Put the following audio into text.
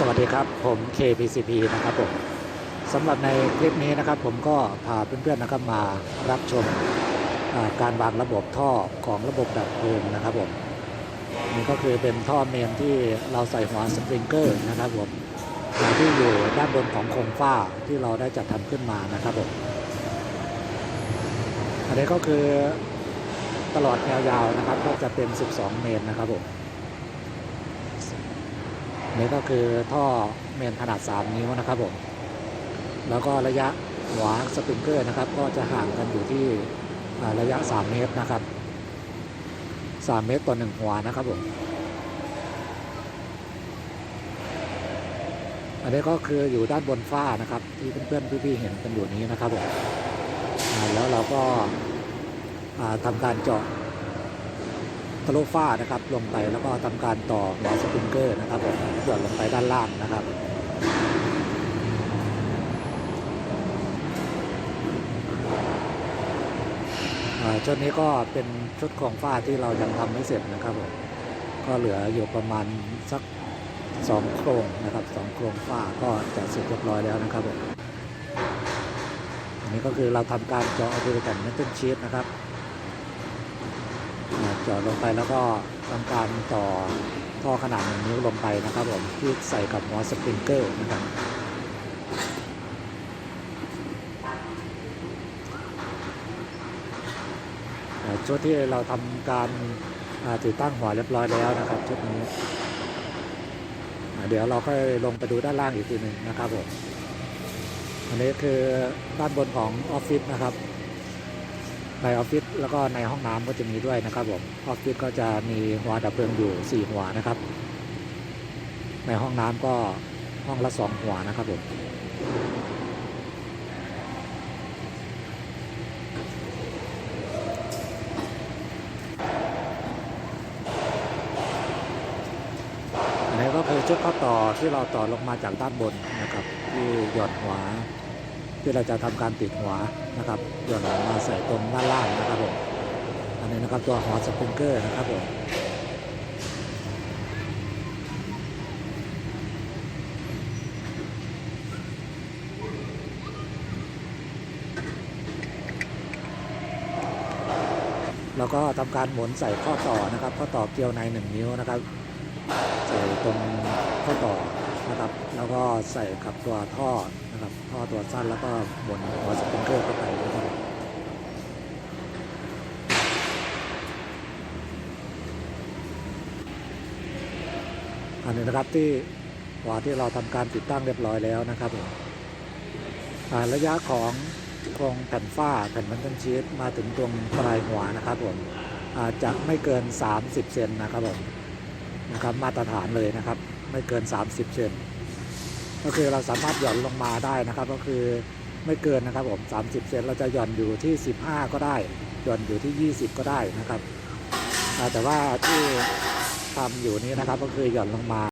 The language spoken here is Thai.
สวัสดีครับผม KPCP นะครับผมสำหรับในคลิปนี้นะครับ ผมก็พาเพื่อนๆนะครับมารับชมการวางระบบท่อของระบบดับเพลิงนะครับผมนี่ก็คือเป็นท่อเมนที่เราใส่หัวสปริงเกอร์นะครับผมที่อยู่ด้านบนของโครงฝ้าที่เราได้จัดทำขึ้นมานะครับผมอันนี้ก็คือตลอดแนวยาวนะครับ ก็จะเป็น 12 เมนนะครับผม นี่ก็คือท่อเมนขนาด 3 นิ้วนะครับผมแล้วก็ระยะหัวสปริงเกอร์นะครับ ก็จะห่างกันอยู่ที่ระยะ 3 เมตรนะครับ 3 เมตรต่อหนึ่งหัวนะครับผมอันนี้ก็คืออยู่ด้านบนฝ้านะครับ ที่เพื่อนๆพี่ๆเห็นกันอยู่นี้นะครับผมแล้วเราก็ทำการเจาะ ทะลุฝ้านะครับ ลงไปแล้วก็ทำการต่อหัวสปริงเกอร์นะครับผมหย่อนลงไปด้านล่างนะครับชุดนี้ก็เป็นชุดของฝ้าที่เรายังทำไม่เสร็จนะครับผมก็เหลืออยู่ประมาณสักสองโครงนะครับสองโครงฝ้าก็จะเสร็จเรียบร้อยแล้วนะครับผมอันนี้ก็คือเราทำการเจาะเอาดูกันเมทัลชีตนะครับ จาะลงไปแล้วก็ทำการต่อท่อขนาดหนึ่งนิ้วลงไปนะครับผมที่ใส่กับหัวสปริงเกอร์นะครับอ่าชุดที่เราทำการติดตั้งหัวเรียบร้อยแล้วนะครับชุดนี้ เดี๋ยวเราค่อยลงไปดูด้านล่างอีกทีหนึ่งนะครับผมอันนี้คือด้านบนของออฟฟิศนะครับ ในออฟฟิศแล้วก็ในห้องน้ำก็จะมีด้วยนะครับผมออฟฟิศก็จะมีหัวดับเพลิงอยู่ 4 หัวนะครับ ในห้องน้ำก็ห้องละ 2 หัวนะครับผมอันนี้ก็คือชุดข้อต่อที่เราต่อลงมาจากด้านบนนะครับ ที่หย่อนหัว ที่เราจะทำการติดหัวนะครับหย่อนออกมาใส่ตรงด้านล่างนะครับผมอันนี้นะครับตัวหัวสปริงเกอร์นะครับผมแล้วก็ทำการหมุนใส่ข้อต่อนะครับ ข้อต่อเกลียวในหนึ่งนิ้วนะครับ ใส่ตรงข้อต่อ นะครับ แล้วก็ใส่กับตัวท่อนะครับ ท่อตัวสั้นแล้วก็หมุนหัวสปริงเกอร์เข้าไปนะครับอันนี้นะครับที่หัวที่เราทำการติดตั้งเรียบร้อยแล้วนะครับผมระยะของโครงแผ่นฝ้าแผ่นมันตันชีสมาถึงตรงปลายหัวนะครับผมอาจจะไม่เกิน 30 เซนนะครับผมนะครับมาตรฐานเลยนะครับ ไม่เกิน 30 เซนก็คือเราสามารถหย่อนลงมาได้นะครับ ก็คือไม่เกินนะครับผม 30 เซนเราจะหย่อนอยู่ที่ 15 ก็ได้ หย่อนอยู่ที่ 20 ก็ได้นะครับแต่ว่าที่ทำอยู่นี้นะครับก็คือหย่อนลงมา